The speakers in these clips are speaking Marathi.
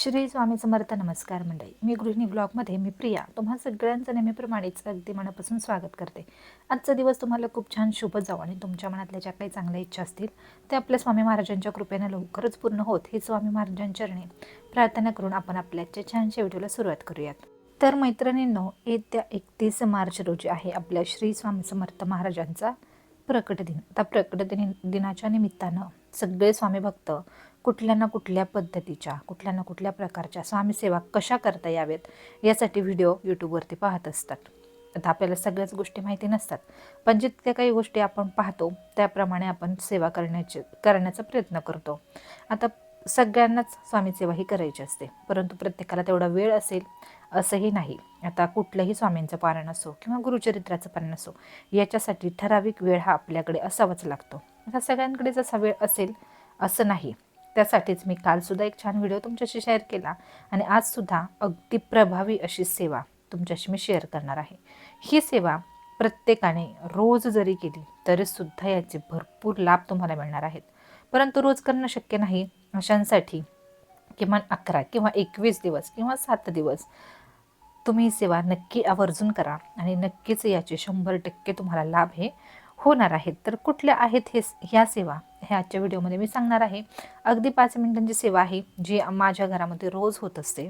श्री स्वामी समर्थ नमस्कार मंडळी. मी गृहिणी ब्लॉगमध्ये मी प्रिया. तुम्हा सगळ्यांचं नेहमीप्रमाणेच अगदी मनापासून स्वागत करते. आजचा दिवस तुम्हाला खूप छान शुभ जाऊ आणि तुमच्या मनातल्या ज्या काही चांगल्या इच्छा असतील ते आपल्या स्वामी महाराजांच्या कृपेने लवकरच पूर्ण होत हे स्वामी महाराजांच्या चरणी प्रार्थना करून आपण आपल्या आजच्या छानशा व्हिडिओला सुरुवात करूयात. तर मैत्रिणींनो येत्या एकतीस मार्च रोजी आहे आपल्या श्री स्वामी समर्थ महाराजांचा प्रकट दिन. आता प्रकट दिन दिनाच्या निमित्तानं सगळे स्वामी भक्त कुठल्या ना कुठल्या पद्धतीच्या कुठल्या ना कुठल्या प्रकारच्या स्वामीसेवा कशा करता याव्यात यासाठी व्हिडिओ यूट्यूबवरती पाहत असतात. आता आपल्याला सगळ्याच गोष्टी माहिती नसतात पण जितक्या काही गोष्टी आपण पाहतो त्याप्रमाणे आपण सेवा करण्याचे करण्याचा प्रयत्न करतो. आता सगळ्यांनाच स्वामी सेवा ही करायची असते परंतु प्रत्येकाला तेवढा वेळ असेल असंही नाही. आता कुठलंही स्वामींचं पारण असो किंवा गुरुचरित्राचं पारण असो याच्यासाठी ठराविक वेळ हा आपल्याकडे असावाच लागतो. आता सगळ्यांकडे जसा वेळ असेल असं नाही. त्यासाठीच मी कालसुद्धा एक छान व्हिडिओ तुमच्याशी शेअर केला आणि आजसुद्धा अगदी प्रभावी अशी सेवा तुमच्याशी मी शेअर करणार आहे. ही सेवा प्रत्येकाने रोज जरी केली तरीसुद्धा याचे भरपूर लाभ तुम्हाला मिळणार आहेत. परंतु रोज करणं शक्य नाही. अशांसाठी किमान अकरा किंवा एकवीस दिवस किंवा सात दिवस तुम्ही ही सेवा नक्की आवर्जून करा आणि नक्कीच याचे शंभर टक्के तुम्हाला लाभ हे होणार आहेत. तर कुठल्या आहेत हे ह्या सेवा? ह्या आजच्या व्हिडिओमध्ये मी सांगणार आहे. अगदी पाच मिनिटांची सेवा आहे जी माझ्या घरामध्ये रोज होत असते.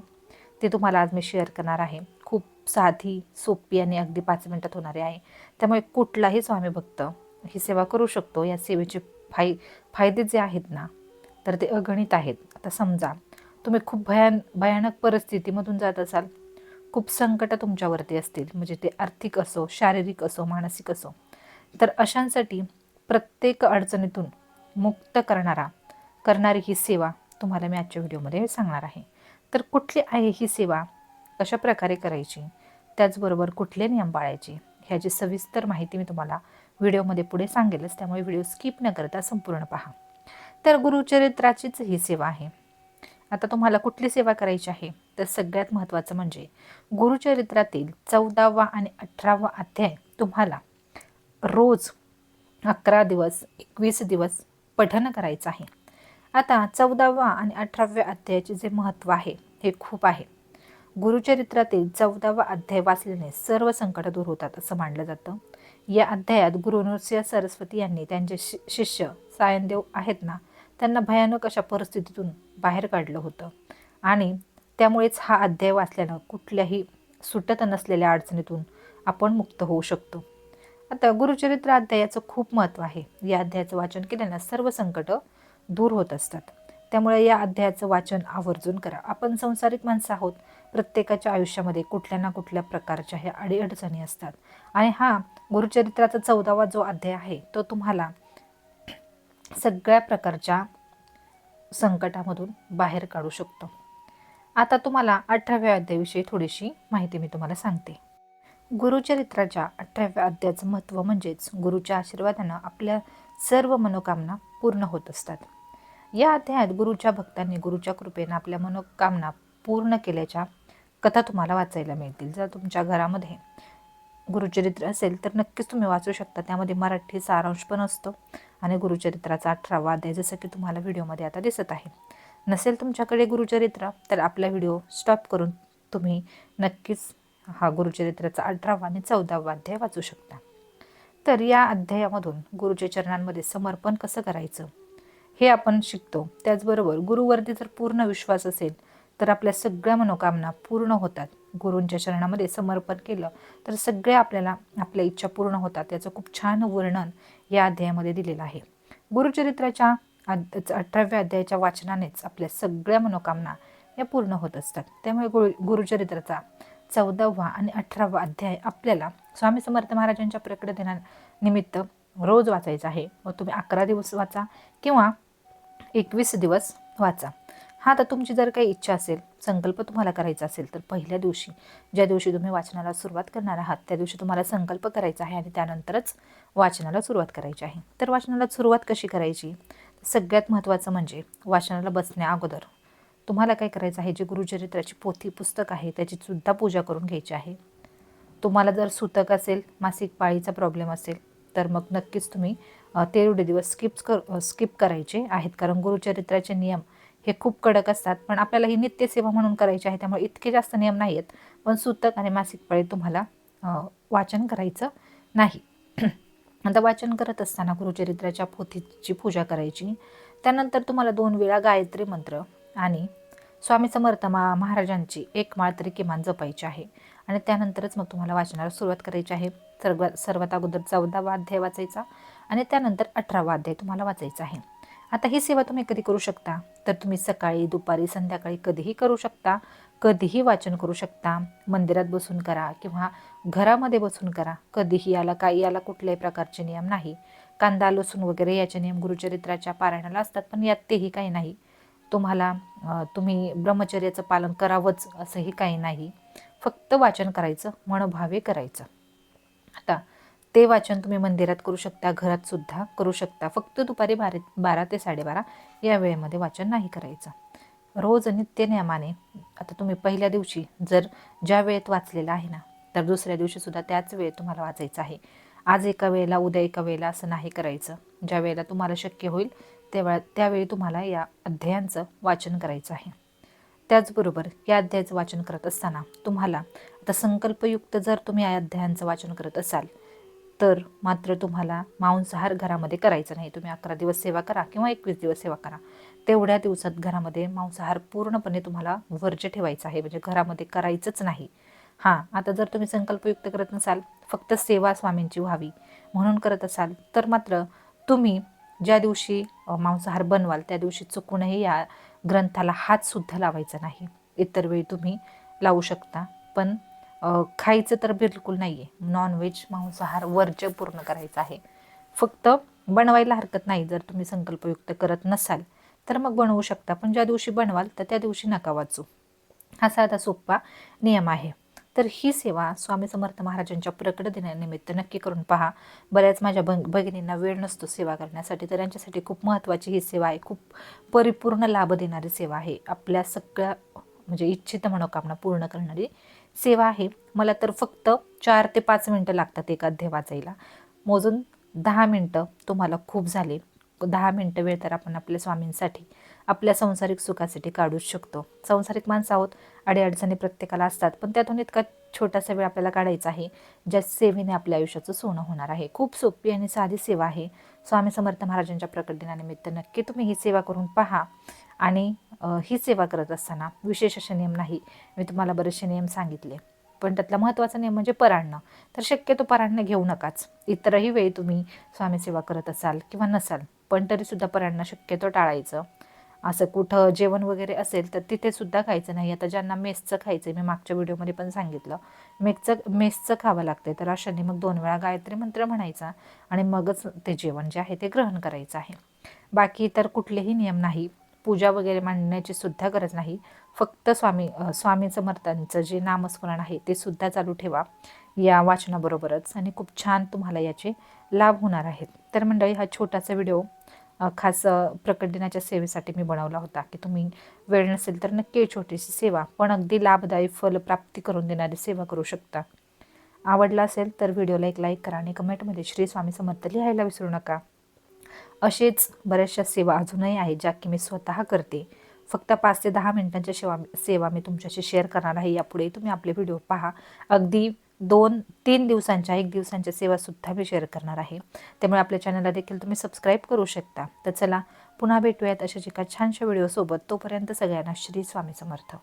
ते तुम्हाला आज मी शेअर करणार आहे. खूप साधी सोपी आणि अगदी पाच मिनिटात होणारी आहे. त्यामुळे कुठलाही स्वामी भक्त ही सेवा करू शकतो. या सेवेचे फाय फायदे जे आहेत ना तर ते अगणित आहेत. आता समजा तुम्ही खूप भयान भयानक परिस्थितीमधून जात असाल. खूप संकट तुमच्यावरती असतील. म्हणजे ते आर्थिक असो शारीरिक असो मानसिक असो. तर अशांसाठी प्रत्येक अडचणीतून मुक्त करणारा करणारी ही सेवा तुम्हाला मी आजच्या व्हिडिओमध्ये सांगणार आहे. तर कुठली आहे ही सेवा? कशा प्रकारे करायची? त्याचबरोबर कुठले नियम पाळायचे? ह्याची सविस्तर माहिती मी तुम्हाला व्हिडिओमध्ये पुढे सांगेलच त्यामुळे व्हिडिओ स्किप न करता संपूर्ण पहा. तर गुरुचरित्राचीच ही सेवा आहे. आता तुम्हाला कुठली सेवा करायची आहे? तर सगळ्यात महत्त्वाचं म्हणजे गुरुचरित्रातील चौदावा आणि अठरावा अध्याय तुम्हाला रोज अकरा दिवस एकवीस दिवस पठन करायचं आहे. आता चौदावा आणि अठराव्या अध्यायाचे जे महत्त्व आहे हे खूप आहे. गुरुचरित्रातील चौदावा अध्याय वाचल्याने सर्व संकट दूर होतात असं मानलं जातं. या अध्यायात गुरु नृसिंह सरस्वती यांनी त्यांचे शि शिष्य सायनदेव आहेत ना त्यांना भयानक अशा परिस्थितीतून बाहेर काढलं होतं. आणि त्यामुळेच हा अध्याय वाचल्यानं कुठल्याही सुटत नसलेल्या अडचणीतून आपण मुक्त होऊ शकतो. आता गुरुचरित्र अध्यायाचं खूप महत्त्व आहे. या अध्यायाचं वाचन केल्यानं सर्व संकट दूर होत असतात. त्यामुळे या अध्यायाचं वाचन आवर्जून करा. आपण संसारिक माणसं आहोत. प्रत्येकाच्या आयुष्यामध्ये कुठल्या ना कुठल्या प्रकारच्या ह्या अडीअडचणी असतात. आणि हा गुरुचरित्राचा चौदावा जो अध्याय आहे तो तुम्हाला सगळ्या प्रकारच्या संकटामधून बाहेर काढू शकतो. आता तुम्हाला अठराव्या अध्यायाविषयी थोडीशी माहिती मी तुम्हाला सांगते. गुरुचरित्राच्या अठराव्या अध्यायाचं महत्त्व म्हणजेच गुरुच्या आशीर्वादानं आपल्या सर्व मनोकामना पूर्ण होत असतात. या अध्यायात गुरुच्या भक्तांनी गुरुच्या कृपेनं आपल्या मनोकामना पूर्ण केल्याच्या कथा तुम्हाला वाचायला मिळतील. जर तुमच्या घरामध्ये गुरुचरित्र असेल तर नक्कीच तुम्ही वाचू शकता. त्यामध्ये मराठी सारांश पण असतो आणि गुरुचरित्राचा अठरावा अध्याय जसं की तुम्हाला व्हिडिओमध्ये आता दिसत आहे. नसेल तुमच्याकडे गुरुचरित्र तर आपला व्हिडिओ स्टॉप करून तुम्ही नक्कीच हा गुरुचरित्राचा अठरावा आणि चौदावा अध्याय वाचू शकता. तर या अध्यायामधून गुरुच्या चरणांमध्ये समर्पण कसं करायचं? हे आपण शिकतो. त्याचबरोबर गुरुवरती जर पूर्ण विश्वास असेल तर आपल्या सगळ्या मनोकामना पूर्ण होतात. गुरूंच्या चरणामध्ये समर्पण केलं तर सगळ्या आपल्याला आपल्या इच्छा पूर्ण होतात. याचं खूप छान वर्णन या अध्यायामध्ये दिलेलं आहे. गुरुचरित्राच्या अठराव्या अध्यायाच्या वाचनानेच आपल्या सगळ्या मनोकामना या पूर्ण होत असतात. त्यामुळे गुरु गुरुचरित्राचा चौदावा आणि अठरावा अध्याय आपल्याला स्वामी समर्थ महाराजांच्या प्रकट दिनानिमित्त रोज वाचायचा आहे. व तुम्ही अकरा दिवस वाचा किंवा एकवीस दिवस वाचा. हा तर तुमची जर काही इच्छा असेल संकल्प तुम्हाला करायचा असेल तर पहिल्या दिवशी ज्या दिवशी तुम्ही वाचनाला सुरुवात करणार आहात त्या दिवशी तुम्हाला संकल्प करायचा आहे आणि त्यानंतरच वाचनाला सुरुवात करायची आहे. तर वाचनाला सुरुवात कशी करायची? सगळ्यात महत्त्वाचं म्हणजे वाचनाला बसण्या अगोदर. तुम्हाला काय करायचं आहे? जे गुरुचरित्राची पोथी पुस्तक आहे त्याची सुद्धा पूजा करून घ्यायची आहे. तुम्हाला जर सुतक असेल मासिक पाळीचा प्रॉब्लेम असेल तर मग नक्कीच तुम्ही तेवढे दिवस स्किप्स कर स्किप करायचे आहेत. कारण गुरुचरित्राचे नियम हे खूप कडक असतात. पण आपल्याला ही नित्यसेवा म्हणून करायची आहे त्यामुळे इतके जास्त नियम नाही आहेत पण सुतक आणि मासिक पाळी तुम्हाला वाचन करायचं नाही. आता वाचन करत असताना गुरुचरित्राच्या पोथीची पूजा करायची. त्यानंतर तुम्हाला दोन वेळा गायत्री मंत्र आणि स्वामी समर्थ मा महाराजांची एक माळ तरी किमान जपायची आहे. आणि त्यानंतरच मग तुम्हाला वाचनाला सुरुवात करायची आहे. सर्व सर्वात अगोदर चौदावा अध्याय वाचायचा आणि त्यानंतर अठरावा अध्याय तुम्हाला वाचायचा आहे. आता ही सेवा तुम्ही कधी करू शकता? तर तुम्ही सकाळी दुपारी संध्याकाळी कधीही करू शकता. कधीही वाचन करू शकता. मंदिरात बसून करा किंवा घरामध्ये बसून करा. कधीही याला काही याला कुठल्याही प्रकारचे नियम नाही. कांदा लसूण वगैरे याचे नियम गुरुचरित्राच्या पारायणाला असतात पण यात तेही काही नाही. तुम्हाला तुम्ही ब्रह्मचर्याचं पालन करावंच असंही काही नाही. फक्त वाचन करायचं मनभावे करायचं. आता ते वाचन तुम्ही मंदिरात करू शकता घरात सुद्धा करू शकता. फक्त दुपारी बारा बारा ते साडेबारा या वेळेमध्ये वाचन नाही करायचं. रोज नित्य नियमाने आता तुम्ही पहिल्या दिवशी जर ज्या वेळेत वाचलेलं आहे ना तर दुसऱ्या दिवशी सुद्धा त्याच वेळेत तुम्हाला वाचायचं आहे. आज एका वेळेला उद्या एका वेळेला असं नाही करायचं. ज्या वेळेला तुम्हाला शक्य होईल तेव्हा त्यावेळी तुम्हाला या अध्यायांचं वाचन करायचं आहे. त्याचबरोबर या अध्यायाचं वाचन करत असताना तुम्हाला आता संकल्पयुक्त जर तुम्ही या अध्यायांचं वाचन करत असाल तर मात्र तुम्हाला मांसाहार घरामध्ये करायचं नाही. तुम्ही अकरा दिवस सेवा करा किंवा एकवीस दिवस सेवा करा. तेवढ्या दिवसात घरामध्ये मांसाहार पूर्णपणे तुम्हाला वर्ज्य ठेवायचा आहे. म्हणजे घरामध्ये करायचंच नाही. हां आता जर तुम्ही संकल्पयुक्त करत नसाल फक्त सेवा स्वामींची व्हावी म्हणून करत असाल तर मात्र तुम्ही ज्या दिवशी मांसाहार बनवाल त्या दिवशी चुकूनही या ग्रंथाला हातसुद्धा लावायचा नाही. इतर वेळी तुम्ही लावू शकता. पण खायचं तर बिलकुल नाही आहे नॉनव्हेज मांसाहार वर्ज्य पूर्ण करायचं आहे. फक्त बनवायला हरकत नाही जर तुम्ही संकल्पयुक्त करत नसाल तर मग बनवू शकता. पण ज्या दिवशी बनवाल तर त्या दिवशी नका वाचू. हा साधा सोपा नियम आहे. तर ही सेवा स्वामी समर्थ महाराजांच्या प्रकट दिनानिमित्त नक्की करून पहा. बऱ्याच माझ्या ब भगिनींना वेळ नसतो सेवा करण्यासाठी तर यांच्यासाठी खूप महत्त्वाची ही सेवा आहे. खूप परिपूर्ण लाभ देणारी सेवा आहे. आपल्या सगळ्या म्हणजे इच्छित मनोकामना पूर्ण करणारी सेवा आहे. मला तर फक्त चार ते पाच मिनटं लागतात एक अध्याय वाचायला मोजून दहा मिनटं तुम्हाला खूप झाले. दहा मिनटं वेळ तर आपण आपल्या स्वामींसाठी आपल्या संसारिक सुखासाठी काढूच शकतो. संसारिक माणसं आहोत अडीअडचणी प्रत्येकाला असतात पण त्यातून इतका छोटासा वेळ आपल्याला काढायचा आहे ज्या सेवेने आपल्या आयुष्याचं सोनं होणार आहे. खूप सोपी आणि साधी सेवा आहे. स्वामी समर्थ महाराजांच्या प्रकट दिनानिमित्त नक्की तुम्ही ही सेवा करून पहा आणि ही सेवा करत असताना विशेष असे नियम नाही. मी तुम्हाला बरेचसे नियम सांगितले. पण त्यातला महत्त्वाचा नियम म्हणजे पराणणं तर शक्यतो पराणणं घेऊ नकाच. इतरही वेळी तुम्ही स्वामी सेवा करत असाल किंवा नसाल पण तरीसुद्धा पराणणं शक्यतो टाळायचं. असं कुठं जेवण वगैरे असेल तर तिथे सुद्धा खायचं नाही. आता ज्यांना मेसचं खायचं मी मागच्या व्हिडिओमध्ये पण सांगितलं. मेसचं मेसचं खावं लागते तर अशाने मग दोन वेळा गायत्री मंत्र म्हणायचा आणि मगच ते जेवण जे आहे ते ग्रहण करायचं आहे. बाकी इतर कुठलेही नियम नाही. पूजा वगैरे मांडण्याची सुद्धा गरज नाही. फक्त स्वामी स्वामी समर्थांचं जे नामस्मरण आहे ते सुद्धा चालू ठेवा. या वाचनाबरोबरच. आणि खूप छान तुम्हाला याचे लाभ होणार आहेत. तर मंडळी हा छोटासा व्हिडिओ खास प्रकट दिनाच्या सेवेसाठी मी बनवला होता की तुम्ही वेळ नसेल तर नक्की छोटीशी सेवा पण अगदी लाभदायी फलप्राप्ती करून देणारी सेवा करू शकता. आवडला असेल तर व्हिडिओला एक लाईक करा आणि कमेंटमध्ये श्री स्वामी समर्थ लिहायला विसरू नका. असेच बऱ्याचशा सेवा अजूनही आहेत ज्या की मी स्वतः करते. फक्त पाच ते दहा मिनिटांच्या सेवा सेवा मी तुमच्याशी शेअर करणार आहे. यापुढे तुम्ही आपले व्हिडिओ पहा. अगदी दोन तीन दिवसांच्या एक दिवसांच्या सेवासुद्धा मी शेअर करणार आहे. त्यामुळे आपल्या चॅनलला देखील तुम्ही सबस्क्राईब करू शकता. तर चला पुन्हा भेटूयात अशाच एका छानशा व्हिडिओसोबत तोपर्यंत सगळ्यांना श्री स्वामी समर्थ.